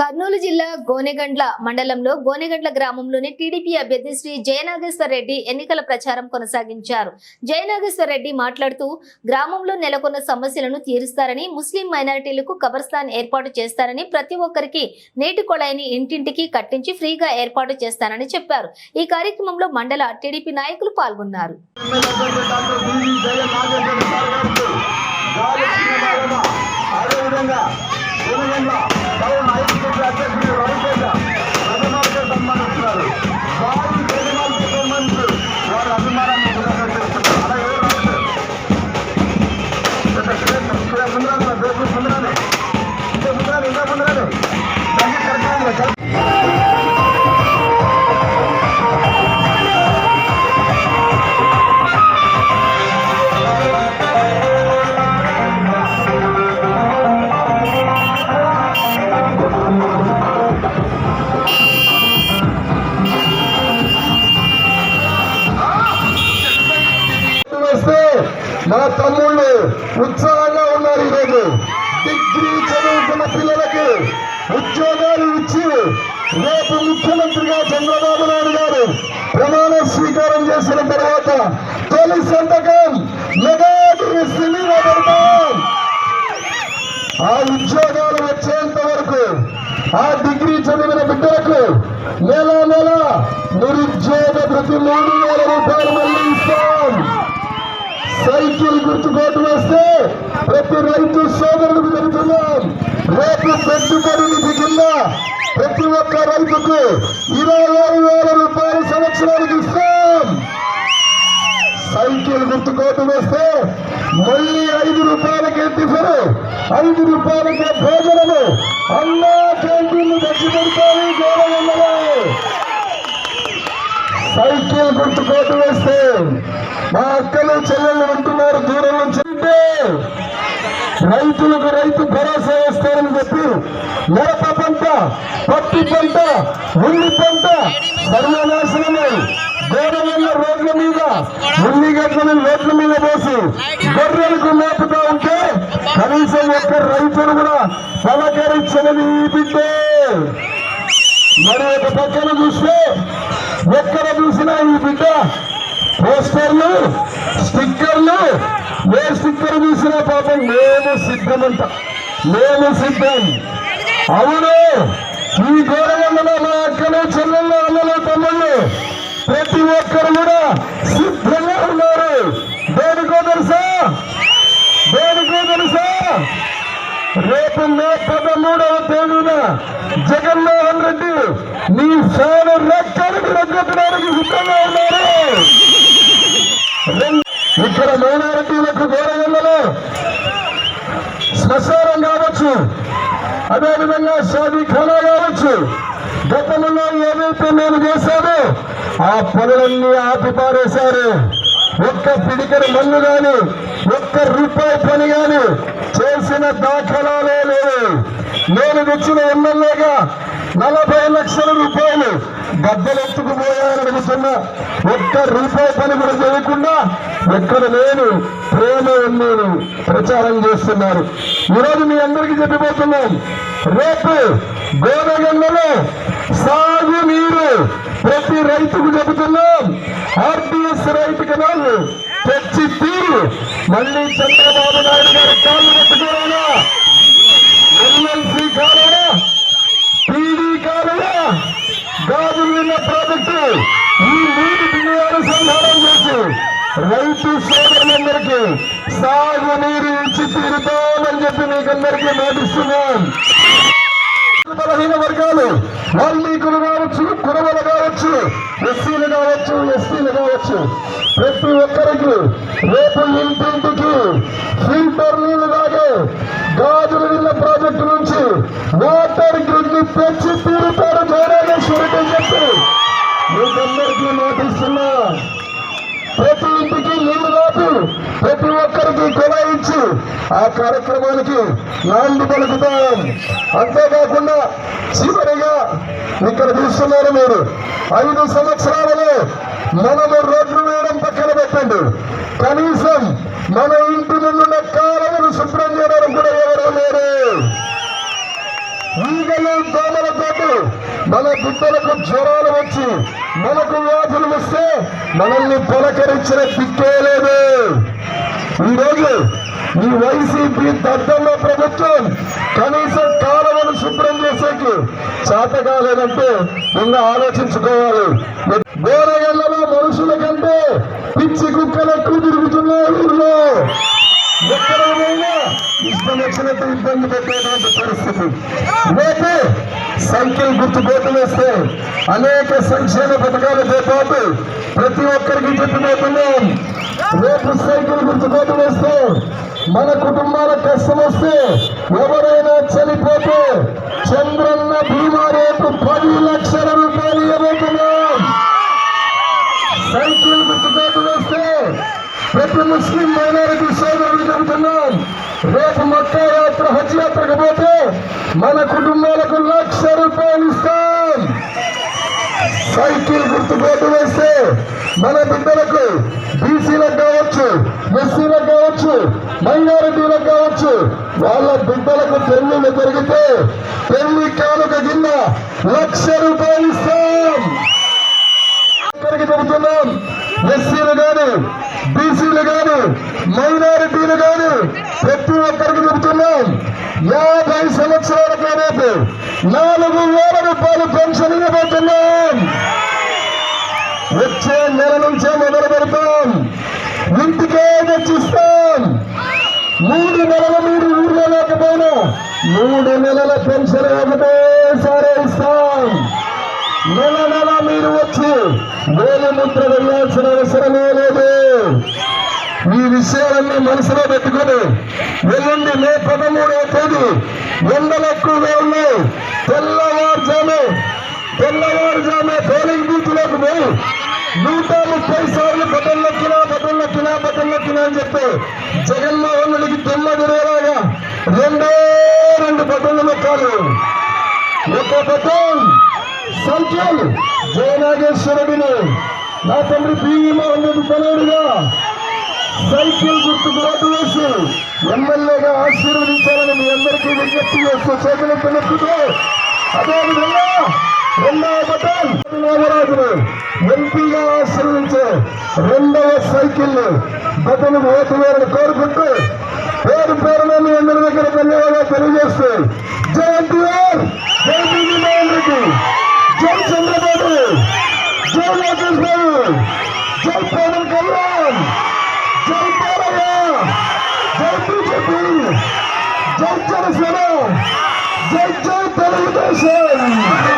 కర్నూలు జిల్లా గోనెగండ్ల మండలంలో గోనెగండ్ల గ్రామంలోని టీడీపీ అభ్యర్థి శ్రీ జయనాగేశ్వర రెడ్డి ఎన్నికల ప్రచారం కొనసాగించారు. జయనాగేశ్వర రెడ్డి మాట్లాడుతూ గ్రామంలో నెలకొన్న సమస్యలను తీరుస్తారని ముస్లిం మైనారిటీలకు కబర్స్థాన్ ఏర్పాటు చేస్తారని ప్రతి ఒక్కరికి నీటి కొళాయిని ఇంటింటికి కట్టించి ఫ్రీగా ఏర్పాటు చేస్తానని చెప్పారు. ఈ కార్యక్రమంలో మండల టీడీపీ నాయకులు పాల్గొన్నారు. అదేవిధంగా That's it. మా తమ్ముళ్ళు ఉత్సాహంగా ఉన్నారు ఈరోజు. డిగ్రీ చదువుకున్న పిల్లలకి ఉద్యోగాలు ఇచ్చి రేపు ముఖ్యమంత్రిగా చంద్రబాబు నాయుడు గారు ప్రమాణ స్వీకారం చేసిన తర్వాత తొలి సంతకం మెగా ఆ ఉద్యోగాలు వచ్చేంత వరకు ఆ డిగ్రీ చదివిన బిడ్డలకు నెల నెల నిరుద్యోగ ప్రతి మూడు వేల రూపాయలు సైకిల్ గుర్తుకోటు వేస్తే ప్రతి రైతు సోదరులకు జరుగుతున్నాం రేపు పెట్టుబడి నిధి కింద ప్రతి ఒక్క రైతుకు ఇరవై వేల రూపాయలు సంవత్సరానికి ఇస్తాం. సైకిల్ గుర్తుకోటు వేస్తే మళ్ళీ ఐదు రూపాయలకే టిఫిన్ ఐదు రూపాయలకే భోజనము. అన్నా క్యాంటీన్లు తెచ్చి పెడతారు గోడలలో సైకిల్ గుర్తుకోటు వేస్తే మా అక్కలు చెల్లెళ్ళు ఉంటున్నారు దూరం నుంచి రైతులకు రైతు భరోసా వేస్తారని చెప్పి మిరప పంట పత్తి పంట ఉల్లి పంట సర్వనాశనమై గోడవల్ల రోడ్ల మీద ఉల్లిగడ్డలను రోడ్ల మీద పోసి గొర్రెలకు మేపుతా ఉంటే కనీసం ఒక్క రైతును కూడా పలకరించని బిడ్డే. మరి ఒక పక్కన చూస్తే ఎక్కడ చూసినా ఈ బిడ్డ పోస్టర్లు స్టిక్కర్లు. ఏ స్టిక్కర్ తీసినా పాపం మేము సిద్ధమంట. మేము సిద్ధం. అవును. ఈ గోడవల్లలో మా అక్కలు చెల్లెళ్ళు అన్నలు తమ్ముళ్ళు ప్రతి ఒక్కరు కూడా సిద్ధంగా ఉన్నారు. దేనికో తెలుసా? దేనికో తెలుసా? రేపు మే పదమూడవ తేదీన జగన్మోహన్ రెడ్డి నీ ఫ్యాన్ రెక్కడికి రగ్గొట్టడానికి సిద్ధంగా ఉన్నారు. ఇక్కడ మైనారిటీలకు గౌరవంలో శ్మశానం కావచ్చు. అదేవిధంగా షాదీ ఖానా కావచ్చు. గతంలో ఏదైతే మేము చేశామో ఆ పనులన్నీ ఆపిపారేశారు. ఒక్క పిడికల మన్ను గాని ఒక్క రూపాయి పని గాని చేసిన దాఖలాలే లేవు. నేను తెచ్చిన ఎమ్మెల్యేగా నలభై లక్షల రూపాయలు గద్దెలెత్తుకుపోయానని అడుగుతున్నా ఒక్క రూపాయి పని కూడా చేయకుండా ఎక్కడ లేను ప్రేమ ఉన్నాను ప్రచారం చేస్తున్నారు. ఈరోజు మీ అందరికీ చెప్పిపోతున్నాం రేపు గోదగంగలో సాగు నీరు ప్రతి రైతుకు చెబుతున్నాం. ఆర్టీఎస్ రైతు కెనాల్ తెచ్చి తీరు. మళ్ళీ చంద్రబాబు నాయుడు గారు కాళ్ళు పెట్టుకోవాలా? రైతు సోదరులందరికీ సాగునీరు ఇచ్చి తీరుతామని చెప్పి మీకందరికీ మాటిస్తున్నాం. బలహీన వర్గాలు వాల్మీకులు కావచ్చు కురవలు కావచ్చు ఎస్సీలు కావచ్చు ఎస్సీలు కావచ్చు. ప్రతి ఒక్కరికి రేపు ఇంటింటికి ఫిల్టర్ నీళ్ళు తాగే గాజుల నీళ్ళ ప్రాజెక్టు నుంచి వాటర్ గ్రిడ్ని తెచ్చి తీరుతారు. జగనేశ్వరుడు చెప్పి మీకందరికీ మాటిస్తున్నా. ప్రతి ఇంటికి నీళ్ళు కాదు ప్రతి ఒక్కరికి కుళాయి ఇచ్చి ఆ కార్యక్రమానికి నాంది పలుకుతాం. అంతేకాకుండా చివరిగా ఇక్కడ చూస్తున్నారు మీరు ఐదు సంవత్సరాలలో మనము రోడ్లు వేయడం పక్కన పెట్టండి. కనీసం మన ఇంటి ముందున్న కాలువను శుభ్రం చేయడానికి కూడా ఎవరు లేరు. ఈగలు మన బిడ్డలకు జ్వరాలు వచ్చి మనకు వ్యాధులు వస్తే మనల్ని పలకరించిన దిక్కే లేదు. ఈరోజు ఈ వైసీపీ దద్దమ్మ ప్రభుత్వం కనీసం కాలువను శుభ్రం చేసేకి చేత కాలేదంటే నిన్న ఆలోచించుకోవాలి. గోరగల్లలో మనుషుల కంటే పిచ్చి కుక్కలు ఎక్కువ తిరుగుతున్నాయి ఊర్లో ఎక్కడ ఇష్టం వచ్చినట్టు ఇబ్బంది పెట్టేటువంటి పరిస్థితి. రేపు సైకిల్ గుర్తు కోటు వేస్తే అనేక సంక్షేమ పథకాలతో పాటు ప్రతి ఒక్కరికి చెప్పిపోతున్నాం. రేపు సైకిల్ గుర్తు కోటు వేస్తే మన కుటుంబాల కష్టం వస్తే ఎవరైనా చనిపోతే చంద్రన్న బీమా రేపు పది లక్షల రూపాయలు ఇవ్వబోతున్నాం. సైకిల్ గుర్తుకోటు వేస్తే ప్రతి ముస్లిం మైనారిటీ సోదరులు చెబుతున్నాం. రేపు మక్కా యాత్ర హజ్ యాత్రకు పోతే మన కుటుంబాలకు లక్ష రూపాయలు ఇస్తాం. సైకిల్ గుర్తుకోటు వేస్తే మన బిడ్డలకు బీసీలకు కావచ్చు ఎస్సీలకు కావచ్చు మైనారిటీలకు కావచ్చు వాళ్ళ బిడ్డలకు పెళ్ళిళ్ళు పెరిగితే పెళ్ళి కానుక కింద లక్ష రూపాయలు ఇస్తాం. ఒక్కరికి చెబుతున్నాం ఎస్సీలు గాని బీసీలు కానీ మైనారిటీలు గాని యాభై సంవత్సరాల రేపు నాలుగు వేల రూపాయలు పెన్షన్ ఇవ్వబోతున్నాం. వచ్చే నెల నుంచే మొదలు పెడతాం. ఇంటికే తెచ్చిస్తాం. మూడు నెలల మీరు ఊర్లో లేకపోయినా మూడు నెలల పెన్షన్ ఒకటేసారి ఇస్తాం. నెల నెల మీరు వచ్చి వేలు ముద్ర వెళ్ళాల్సిన అవసరమే లేదు. ఈ విషయాలన్నీ మనసులో పెట్టుకుని ఎల్లుండి మే పదమూడవ తేదీ ఎండలు ఎక్కువగా ఉన్నాయి. తెల్లవారుజాము తెల్లవారుజాము పోలింగ్ బూత్లోకి పోయి నూట ముప్పై సార్లు బటన్ నొక్కినా బటన్ నొక్కినా బటన్ నొక్కినా అని చెప్పి జగన్మోహన్ రెడ్డికి తెల్ల తిరిగేలాగా రెండే రెండు బటన్లు నొక్కాలి. ఒక బటన్ సంఖ్యలు. జయనాగేశ్వరుడిని నా తండ్రి పివి మోహన్ రెడ్డి తనయుడిగా సైకిల్ గుర్తు ఓటు వేసి ఎమ్మెల్యేగా ఆశీర్వదించాలని మీ అందరికీ విజ్ఞప్తి చేస్తూ చేతులు నొక్కుతూ అదేవిధంగా రెండవ బటన్ నాగరాజును ఎంపీగా ఆశీర్వించే రెండవ సైకిల్ బటన్ ఓటు వేయాలని కోరుకుంటూ জয় জয় ফেরো জয় জয় ফেরো